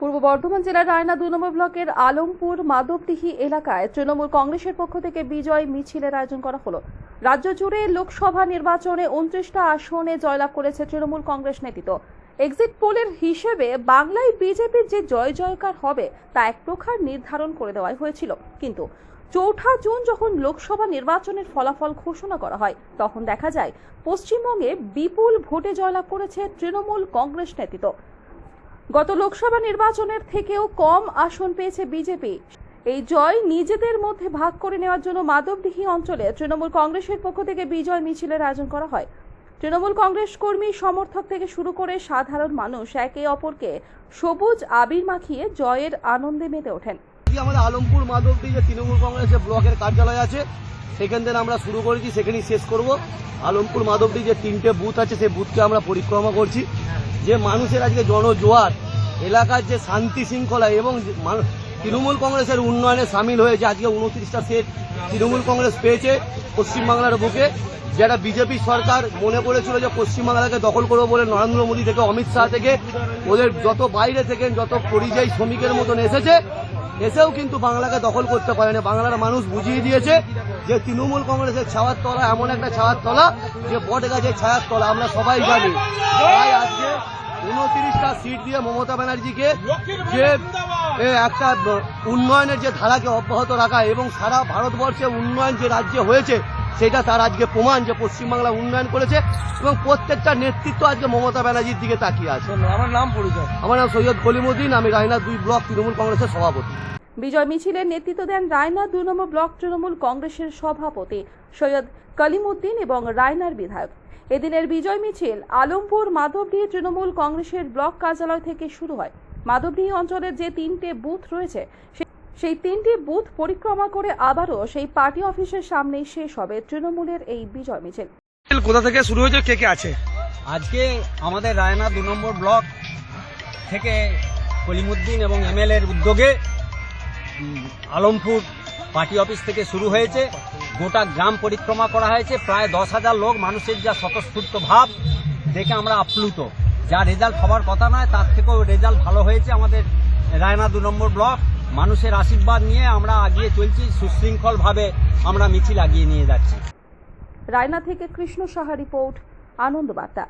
পূর্ব বর্ধমান জেলার রায়না দু নম্বর ব্লকের আলমপুর মাধবডিহি এলাকায় তৃণমূল কংগ্রেসের পক্ষ থেকে বিজয় মিছিলের আয়োজন করা হলো। রাজ্য জুড়ে লোকসভা নির্বাচনে উনত্রিশটা আসনে জয়লাভ করেছে তৃণমূল কংগ্রেস নেতৃত্ব। এক্সিট পোলের হিসেবে বাংলায় বিজেপির যে জয় জয়কার হবে, তা এক প্রকার নির্ধারণ করে দেওয়া হয়েছিল। কিন্তু চৌঠা জুন যখন লোকসভা নির্বাচনের ফলাফল ঘোষণা করা হয়, তখন দেখা যায় পশ্চিমবঙ্গে বিপুল ভোটে জয়লাভ করেছে তৃণমূল কংগ্রেস নেতৃত্ব। গত লোকসভা নির্বাচনের থেকেও কম আসন পেয়েছে বিজেপি। এই জয় নিজেদের মধ্যে ভাগ করে নেওয়ার জন্য মাধবডিহি অঞ্চলে তৃণমূল কংগ্রেসের পক্ষ থেকে বিজয় মিছিলের আয়োজন করা হয়। তৃণমূল কংগ্রেস কর্মী, সমর্থক থেকে শুরু করে সাধারণ মানুষ একে অপরকে সবুজ আবির মাখিয়ে জয়ের আনন্দে মেতে ওঠেন। আমাদের আলমপুর মাধবদী তৃণমূল কংগ্রেসের ব্লকের কার্যালয় আছে সেখান থেকে আমরা শুরু করেছি, সেখানেই শেষ করব। আলমপুর মাধবদী যে তিনটে বুথ আছে, সেই বুথকে আমরা পরিক্রমা করছি। যে মানুষের আজকে জনজোয়ার, এলাকার যে শান্তি শৃঙ্খলা এবং তৃণমূল কংগ্রেসের উন্নয়নে সামিল হয়েছে আজকে উনত্রিশটা সিট তৃণমূল কংগ্রেস পেয়েছে পশ্চিমবাংলার বুকে। যারা বিজেপি সরকার মনে করেছিল যে পশ্চিমবাংলাকে দখল করব বলে নরেন্দ্র মোদী থেকে, অমিত শাহ থেকে, ওদের যত বাইরে থেকে, যত পরিযায়ী শ্রমিকের মতন এসেছে এসেও কিন্তু বাংলাকে দখল করতে পারেনি। বাংলার মানুষ বুঝিয়ে দিয়েছে যে তৃণমূল কংগ্রেসের ছাওয়ার তলা, এমন একটা ছাওয়ার তলা, যে বট গাছের ছায়ার তলা, আমরা সবাই জানি। তাই আজকে উনত্রিশটা সিট দিয়ে মমতা ব্যানার্জিকে যে একটা উন্নয়নের যে ধারাকে অব্যাহত রাখা এবং সারা ভারতবর্ষে উন্নয়ন যে রাজ্যে হয়েছে সেটা তার আজকে প্রমাণ যে পশ্চিমবাংলা উন্নয়ন করেছে এবং প্রত্যেকটা নেতৃত্ব আজকে মমতা ব্যানার্জির দিকে তাকিয়ে আছে। আমার নাম পরিচয়। আমার নাম সৈয়দ কলিমুদ্দিন আমি রায়না দুই ব্লক তৃণমূল কংগ্রেসের সভাপতি। বিজয় মিছিলের নেতৃত্ব দেন রায়না দুই নম্বর ব্লক তৃণমূল কংগ্রেসের সভাপতি সৈয়দ কলিমুদ্দিন এবং রায়নার বিধায়ক। এদিনের বিজয় মিছিল আলমপুর মাধবডিহি তৃণমূল কংগ্রেসের ব্লক কার্যালয় থেকে শুরু হয়। মাধবডিহি অঞ্চলের যে তিনটে বুথ রয়েছে সেই তিনটি বুথ পরিক্রমা করে আবারও সেই পার্টি অফিসের সামনেই শেষ হবে তৃণমূলের এই বিজয় মিছিল। কোথা থেকে শুরু হয়েছে? কে কে আছে? আজকে আমাদের রায়না দু নম্বর ব্লক থেকে কলিমুদ্দিন এবং এমএল এর উদ্যোগে আলমপুর পার্টি অফিস থেকে শুরু হয়েছে। গোটা গ্রাম পরিক্রমা করা হয়েছে। প্রায় দশ হাজার লোক মানুষের যা স্বতঃস্ফূর্ত ভাব দেখে আমরা আপ্লুত। যা রেজাল্ট হওয়ার কথা নয় তার থেকেও রেজাল্ট ভালো হয়েছে আমাদের রায়না দু নম্বর ব্লক। মানুষের আশীর্বাদ নিয়ে আমরা আগিয়ে চলছি, সুশৃঙ্খলভাবে আমরা মিছিল আগিয়ে নিয়ে যাচ্ছি। রায়না থেকে কৃষ্ণ সাহা রিপোর্ট আনন্দ বার্তা